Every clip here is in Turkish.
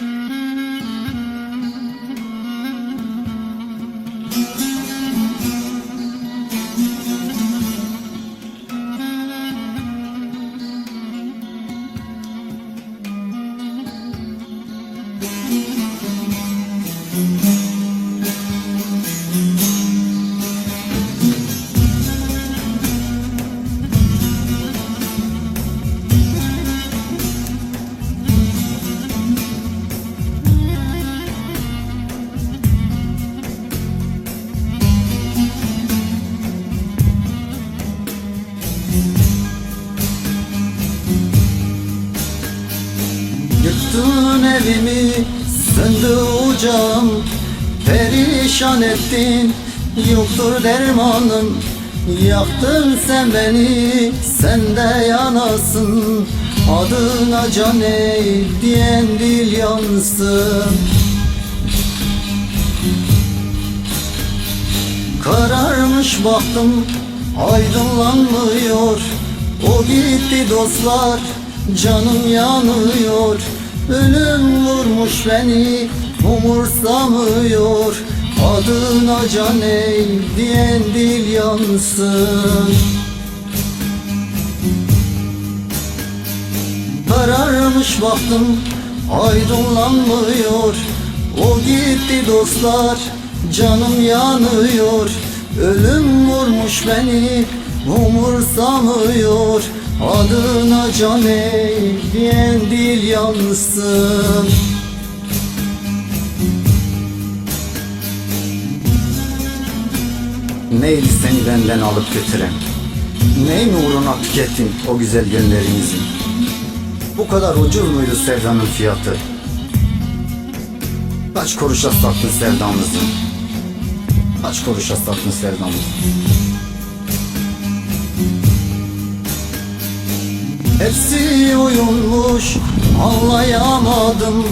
Mm-hmm. Evimi, söndü ocağım Perişan ettin, yoktur dermanım. Yaktın sen beni, sen de yanasın. Adına can ey diyen dil yansın. Kararmış baktım aydınlanmıyor. O gitti dostlar canım yanıyor Ölüm vurmuş beni umursamıyor. Adına can ey diyen dil yansın Kararmış baktım aydınlanmıyor. O gitti dostlar canım yanıyor. Ölüm vurmuş beni umursamıyor Adına can diyen dil yansın Neydi seni benden alıp götüren? Neyin uğruna tükettin o güzel günlerimizi Bu kadar ucuz muydu sevdanın fiyatı? Kaç kuruşa sattın sevdamızı? Kaç kuruşa sattın sevdamızı Hepsi oyunmuş anlayamadım.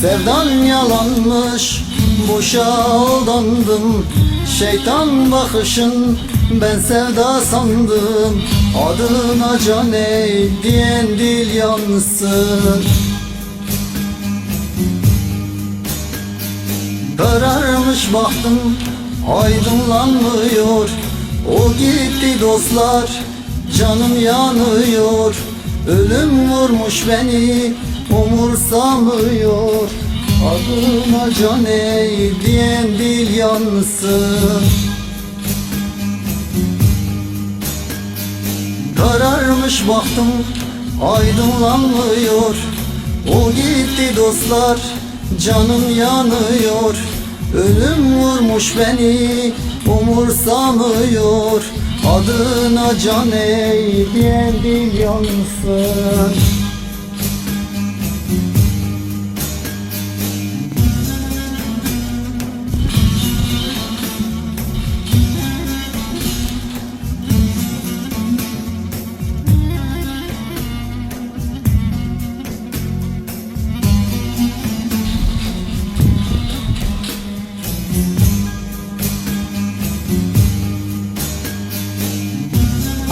Sevdan yalanmış boşa aldandım. Şeytan bakışın ben sevda sandım. Adına can ey diyen dil yansın. Kararmış baktım aydınlanmıyor. O gitti dostlar canım yanıyor Ölüm vurmuş beni umursamıyor. Adına can ey diyen dil yansın Kararmış baktım aydınlanmıyor. O gitti dostlar canım yanıyor. Ölüm vurmuş beni umursamıyor Adına can ey diyen dil yansın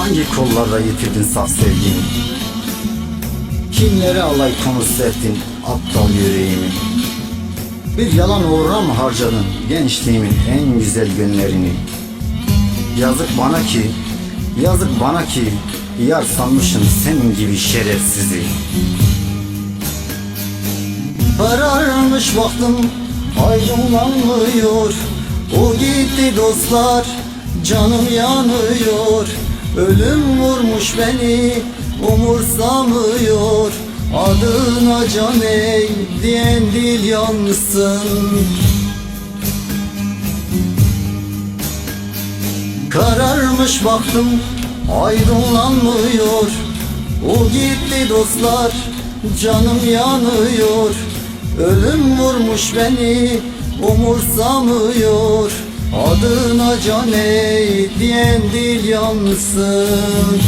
Hangi kollarda yitirdin saf sevgimi? Kimlere alay konusu ettin aptal yüreğimi? Bir yalan uğruna mı harcadın gençliğimin en güzel günlerini? Yazık bana ki, yazık bana ki Yar sanmışım senin gibi şerefsizi Kararmış baktım aydınlanmıyor O gitti dostlar canım yanıyor Ölüm vurmuş beni umursamıyor. Adına can ey diyen dil yansın Kararmış baktım aydınlanmıyor. O gitti dostlar canım yanıyor. Ölüm vurmuş beni umursamıyor Adına can ey diyen dil yansın